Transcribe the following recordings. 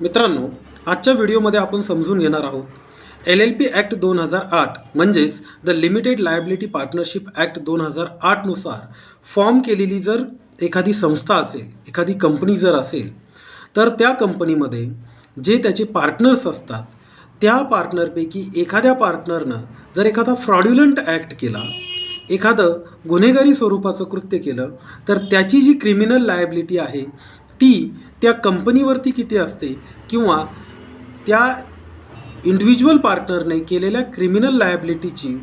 मित्रांनो आजच्या व्हिडिओमध्ये आपण समजून घेणार आहोत. एल एल पी ॲक्ट दोन हजार आठ म्हणजेच the limited liability partnership act दोन हजार आठनुसार फॉर्म केलेली जर एखादी संस्था असेल एखादी कंपनी जर असेल तर त्या कंपनीमध्ये जे त्याचे पार्टनर्स असतात त्या पार्टनरपैकी एखाद्या पार्टनरनं जर एखादा फ्रॉड्युलंट ॲक्ट केला एखादं गुन्हेगारी स्वरूपाचं कृत्य केलं तर त्याची जी क्रिमिनल लायबिलिटी आहे ती त्या कंपनीवरती किती असते किंवा त्या इंडिव्हिज्युअल पार्टनरने केलेल्या क्रिमिनल लायबिलिटीची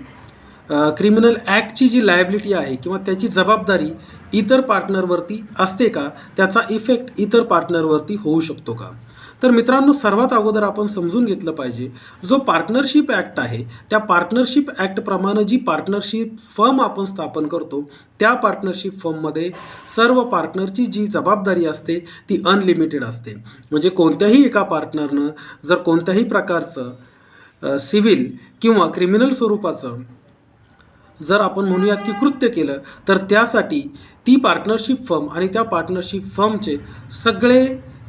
क्रिमिनल ॲक्टची जी लायबिलिटी आहे किंवा त्याची जबाबदारी इतर पार्टनरवरती असते का? त्याचा इफेक्ट इतर पार्टनरवरती होऊ शकतो का? तर मित्रांनो सर्वात अगोदर आपण समजून घेतलं पाहिजे जो पार्टनरशिप ॲक्ट आहे त्या पार्टनरशिप ॲक्टप्रमाणे जी पार्टनरशिप फर्म आपण स्थापन करतो त्या पार्टनरशिप फर्ममध्ये सर्व पार्टनरची जी जबाबदारी असते ती अनलिमिटेड असते. म्हणजे कोणत्याही एका पार्टनरनं जर कोणत्याही प्रकारचं सिव्हिल किंवा क्रिमिनल स्वरूपाचं जर आपण म्हणूयात की कृत्य केलं तर त्यासाठी ती पार्टनरशिप फर्म आणि त्या पार्टनरशिप फर्मचे सगळे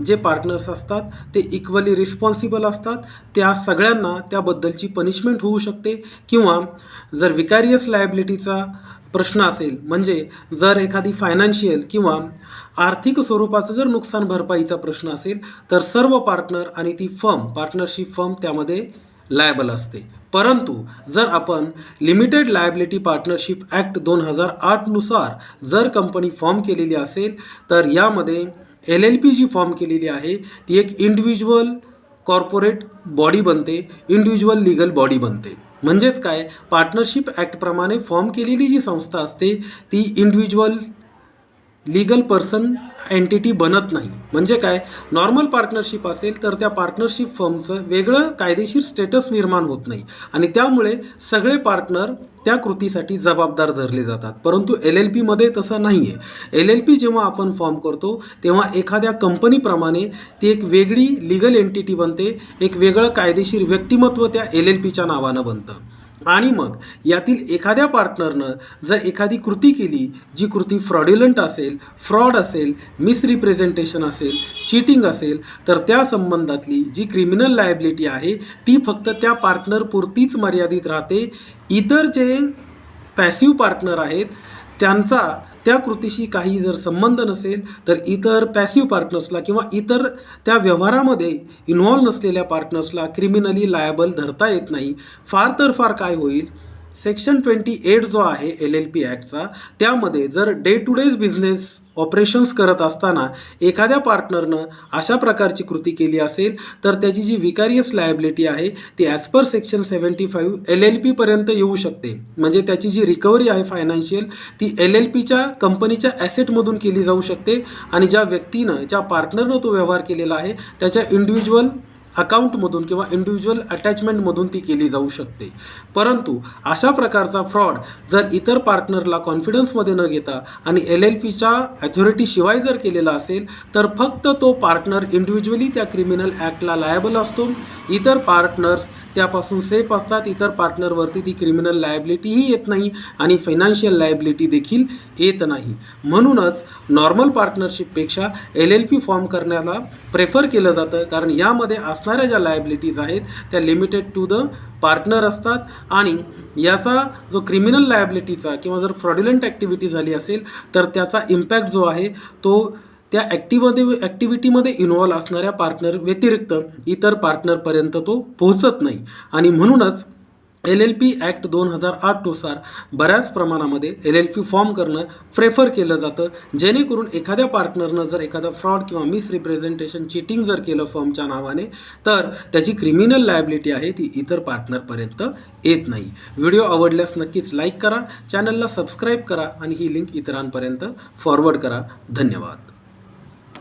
जे पार्टनर्स असतात ते इक्वली रिस्पॉन्सिबल असतात. त्या सगळ्यांना त्याबद्दलची पनिशमेंट होऊ शकते किंवा जर विकॅरियस लायबिलिटीचा प्रश्न असेल म्हणजे जर एखादी फायनान्शियल किंवा आर्थिक स्वरूपाचं जर नुकसान भरपाईचा प्रश्न असेल तर सर्व पार्टनर आणि ती फर्म पार्टनरशिप फर्म त्यामध्ये लायबल असते. परंतु जर आपण लिमिटेड लायबिलिटी पार्टनरशिप ॲक्ट दोन हजार आठनुसार जर कंपनी फॉर्म केलेली असेल तर यामध्ये एल एल पी जी फॉर्म केलेली आहे. ती एक इंडिव्हिज्युअल कॉर्पोरेट बॉडी बनते इंडिव्हिज्युअल लिगल बॉडी बनते. म्हणजेच काय? पार्टनरशिप ॲक्टप्रमाणे फॉर्म केलेली जी संस्था असते ती इंडिव्हिज्युअल लीगल पर्सन एंटिटी बनत नाही. म्हणजे काय? नॉर्मल पार्टनरशिप असेल तर त्या पार्टनरशिप फर्मचं वेगळं कायदेशीर स्टेटस निर्माण होत नाही. आणि त्यामुळे सगळे पार्टनर त्या कृतीसाठी जबाबदार धरले जातात. परंतु एल एल पीमध्ये तसं नाही आहे एल एल पी जेव्हा आपण फॉर्म करतो तेव्हा एखाद्या कंपनीप्रमाणे ती एक वेगळी लिगल एंटिटी बनते. एक वेगळं कायदेशीर व्यक्तिमत्व त्या एल एल पीच्या नावानं बनतं. आणि मग यातील एखाद्या पार्टनरनं जर एखादी कृती केली जी कृती फ्रॉड्युलंट असेल फ्रॉड असेल मिसरिप्रेझेंटेशन असेल चीटिंग असेल तर त्या संबंधातली जी क्रिमिनल लायबिलिटी आहे ती फक्त त्या पार्टनरपुरतीच मर्यादित राहते. इतर जे पॅसिव्ह पार्टनर आहेत त्यांचा त्या कृतीशी काही जर संबंध नसेल तर इतर पॅसिव्ह पार्टनर्सला किंवा इतर त्या व्यवहारामध्ये इन्व्हॉल्व नसलेल्या पार्टनर्सला क्रिमिनली लायबल धरता येत नाही. फार तर फार काय होईल? सेक्शन ट्वेंटी एट जो आहे एल एल पी ॲक्टचा त्यामध्ये जर day to days business operations करत असताना एखाद्या पार्टनरनं अशा प्रकारची कृती केली असेल तर त्याची जी विकारियस लायबिलिटी आहे ती as per section seventy five L L पीपर्यंत येऊ शकते. म्हणजे त्याची जी रिकव्हरी आहे फायनान्शियल ती एल एल पीच्या कंपनीच्या ॲसेटमधून केली जाऊ शकते. आणि ज्या व्यक्तीनं ज्या पार्टनरनं तो व्यवहार केलेला आहे त्याच्या इंडिव्हिज्युअल अकाउंटमधून किंवा इंडिव्हिज्युअल अटॅचमेंटमधून ती केली जाऊ शकते. परंतु अशा प्रकारचा फ्रॉड जर इतर पार्टनरला कॉन्फिडन्समध्ये न घेता आणि एल एल पीच्या अथॉरिटीशिवाय जर केलेला असेल तर फक्त तो पार्टनर इंडिव्हिज्युअली त्या क्रिमिनल ॲक्टला लायबल असतो. इतर पार्टनर्स त्यापासून सेफ असतात. इतर पार्टनरवरती ती क्रिमिनल लायबिलिटीही येत नाही आणि फायनान्शियल लायबिलिटी देखील येत नाही. म्हणूनच नॉर्मल पार्टनरशिपपेक्षा एल एल पी फॉर्म करण्याला प्रेफर केलं जातं. कारण यामध्ये असणाऱ्या ज्या लायबिलिटीज आहेत त्या लिमिटेड टू द पार्टनर असतात. आणि याचा जो क्रिमिनल लायबिलिटीचा किंवा जर फ्रॉड्युलंट ॲक्टिव्हिटी झाली असेल तर त्याचा इम्पॅक्ट जो आहे तो त्या ॲक्टिव्हमध्ये ॲक्टिव्हिटीमध्ये इन्व्हॉल्व असणाऱ्या पार्टनर व्यतिरिक्त इतर पार्टनरपर्यंत तो पोहोचत नाही. आणि म्हणूनच एल एल पी ॲक्ट दोन हजार आठनुसार बऱ्याच प्रमाणामध्ये एल एल पी फॉर्म करणं प्रेफर केलं जातं. जेणेकरून एखाद्या पार्टनरनं जर एखादा फ्रॉड किंवा मिसरिप्रेझेंटेशन चिटिंग जर केलं फॉर्मच्या नावाने तर त्याची क्रिमिनल लायबिलिटी आहे ती इतर पार्टनरपर्यंत येत नाही. व्हिडिओ आवडल्यास नक्कीच लाईक करा चॅनलला सबस्क्राईब करा आणि ही लिंक इतरांपर्यंत फॉरवर्ड करा. धन्यवाद.